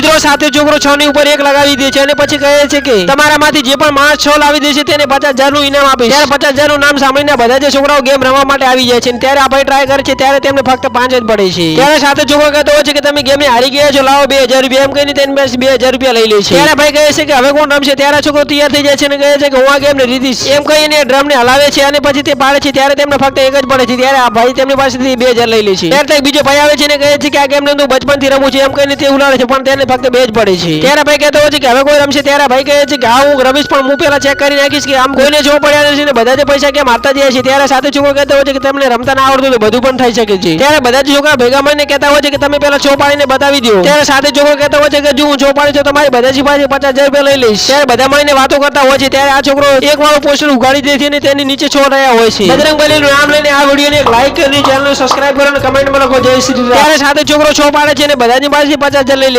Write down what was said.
મિત્રો સાથે છોકરો છ ની ઉપર એક લગાવી દે છે અને પછી કહે છે કે તમારામાંથી જે પણ માણસ છ લાવી દેશે તેને પચાસ હજારનું ઇનામ આપીશ ત્યારે પચાસ હજારનું નામ સાંભળીને બધા જે છોકરાઓ ગેમ રમવા માટે આવી જાય છે ત્યારે આપણે ટ્રાય કરે છે ત્યારે તેમને ફક્ત પાંચ જ પડે છે. ત્યારે સાથે છોકરો કહેતો હોય છે કે તમે ગેમ હારી ગયા છો, લાવો બે હજાર રૂપિયા એમ કહીને તેને બે હજાર રૂપિયા લઈ લે છે. ત્યારે ભાઈ કહે છે કે હવે કોણ રમશે? ત્યારે છોકરો તૈયાર થઈ જાય છે અને કહે છે કે હું આ ગેમને રીધીશ એમ કહીને ડ્રમ ને હલાવે છે અને પછી તે પાડે છે ત્યારે તેમને ફક્ત એક જ પડે છે. ત્યારે આ ભાઈ તેમની પાસેથી બે હજાર લઈ લે છે. ત્યારે ત્યાં બીજો ભાઈ આવે છે અને કહે છે કે આ ગેમને હું બચપનથી રમું છું. એમ કહીને તે ઉલાડે છે પણ તેને ફક્ત બે જ પડે છે? ત્યારે ભાઈ કહેતો હોય છે કે હવે કોઈ રમશે ત્યારે ભાઈ કહે છે કે હા, હું રમીશ, પણ હું પેલા ચેક કરી નાખીશ કે આમ કોઈને જો પડ્યા નથી ને બધા જ પૈસા કેમ મારતા જાય છે? ત્યારે સાથે છોકરો કહેતો હોય છે કે તમને રમતા ના આવડતું તો બધું પણ થઈ શકે છે. ત્યારે બધા જ છોકરા ભેગા મળીને કહેતા હોય છે કે તમે પેલા ચોપાડીને બતાવી દો. ત્યારે સાથે છોકરો કહેતો હોય છે કે જો હું છો છું તમારી બધા પાસે પચાસ હજાર રૂપિયા લઈ લઈશ. ત્યારે બધા મળીને વાતો કરતા હોય છે. ત્યારે આ છોકરો એક વાળું પોસ્ટર ઉગાડી દે છે અને તેની નીચે છો રહ્યા હોય છે. બજરંગ બલીનું નામ લઈને આ વિડીયોને એક લાઈક કરી ચેનલ સબસ્ક્રાઇબ કરો અને કમેન્ટમાં લખો. જય શ્રી ત્યારે સાથે છોકરો છો પાડે છે અને બધાની પાસે પચાસ હજાર લઈ લે